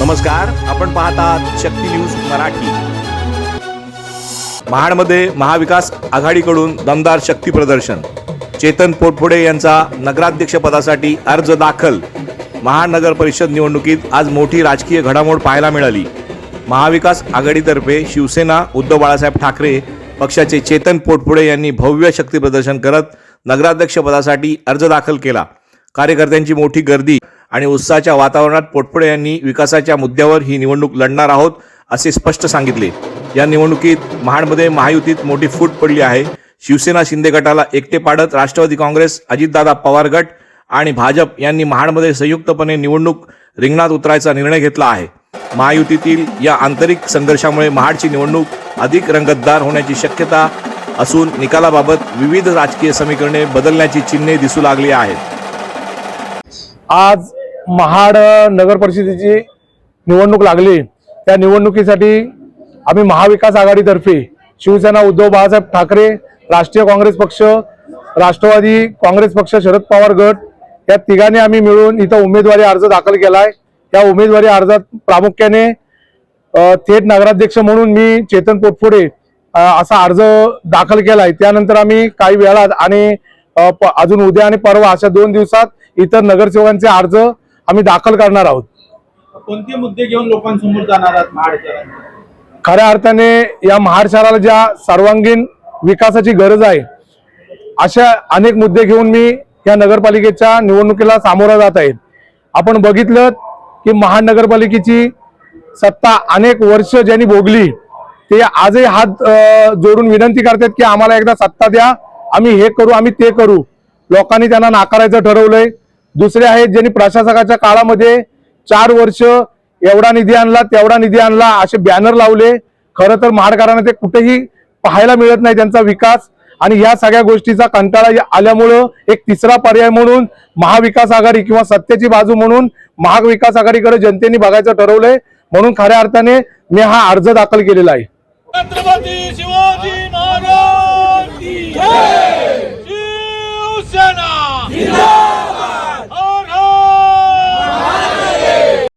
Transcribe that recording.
नमस्कार आपण पाहतात शक्ती न्यूज मराठी. महाडमध्ये महाविकास आघाडीकडून दमदार शक्ती प्रदर्शन. चेतन पोटफोडे यांचा नगराध्यक्षपदासाठी अर्ज दाखल. महानगर परिषद निवडणुकीत आज मोठी राजकीय घडामोड पाहायला मिळाली. महाविकास आघाडीतर्फे शिवसेना उद्धव बाळासाहेब ठाकरे पक्षाचे चेतन पोटफोडे यांनी भव्य शक्ती प्रदर्शन करत नगराध्यक्षपदासाठी अर्ज दाखल केला. कार्यकर्त्यांची मोठी गर्दी आणि उत्साहाच्या वातावरणात पोटफोडे यांनी विकासाच्या मुद्द्यावर ही निवडणूक लढणार आहोत असे स्पष्ट सांगितले. या निवडणुकीत महाडमध्ये महायुतीत मोठी फूट पडली आहे. शिवसेना शिंदे गटाला एकटे पाडत राष्ट्रवादी काँग्रेस अजितदादा पवार गट आणि भाजप यांनी महाडमध्ये संयुक्तपणे निवडणूक रिंगणात उतरायचा निर्णय घेतला आहे. महायुतीतील या आंतरिक संघर्षामुळे महाडची निवडणूक अधिक रंगतदार होण्याची शक्यता असून निकालाबाबत विविध राजकीय समीकरणे बदलण्याची चिन्हे दिसू लागली आहेत. आज महाड नगर परिषदेची निवडणूक लागली. त्या निवडणुकीसाठी आम्ही महाविकास आघाडीतर्फे शिवसेना उद्धव बाळासाहेब ठाकरे राष्ट्रीय काँग्रेस पक्ष राष्ट्रवादी काँग्रेस पक्ष शरद पवार गट या तिघांनी आम्ही मिळून इथं उमेदवारी अर्ज दाखल केलाय. त्या उमेदवारी अर्जात प्रामुख्याने थेट नगराध्यक्ष म्हणून मी चेतन पोटफोडे असा अर्ज दाखल केलाय. त्यानंतर आम्ही काही वेळात आणि प- अजून उद्या आणि परवा अशा दोन दिवसात इतर नगरसेवकांचे अर्ज आम्ही दाखल करणार आहोत. कोणते मुद्दे घेऊन लोकांसमोर जाणार आहात खऱ्या अर्थाने या महाड शहराला ज्या सर्वांगीण विकासाची गरज आहे अशा अनेक मुद्दे घेऊन मी या नगरपालिकेच्या निवडणुकीला सामोरा जात आहे. आपण बघितलं की महानगरपालिकेची सत्ता अनेक वर्ष ज्यांनी भोगली ते आजही हात जोडून विनंती करतात की आम्हाला एकदा सत्ता द्या आम्ही हे करू आम्ही ते करू. लोकांनी त्यांना नाकारायचं ठरवलंय. दुसरे आहेत ज्यांनी प्रशासकाच्या काळामध्ये चार वर्ष एवढा निधी आणला तेवढा निधी आणला असे बॅनर लावले. खरं तर महाडकरांना ते कुठेही पाहायला मिळत नाही त्यांचा विकास. आणि या सगळ्या गोष्टीचा कंटाळा आल्यामुळं एक तिसरा पर्याय म्हणून महाविकास आघाडी किंवा सत्तेची बाजू म्हणून महाविकास आघाडीकडे जनतेने बघायचं ठरवलंय. म्हणून खऱ्या अर्थाने मी हा अर्ज दाखल केलेला आहे.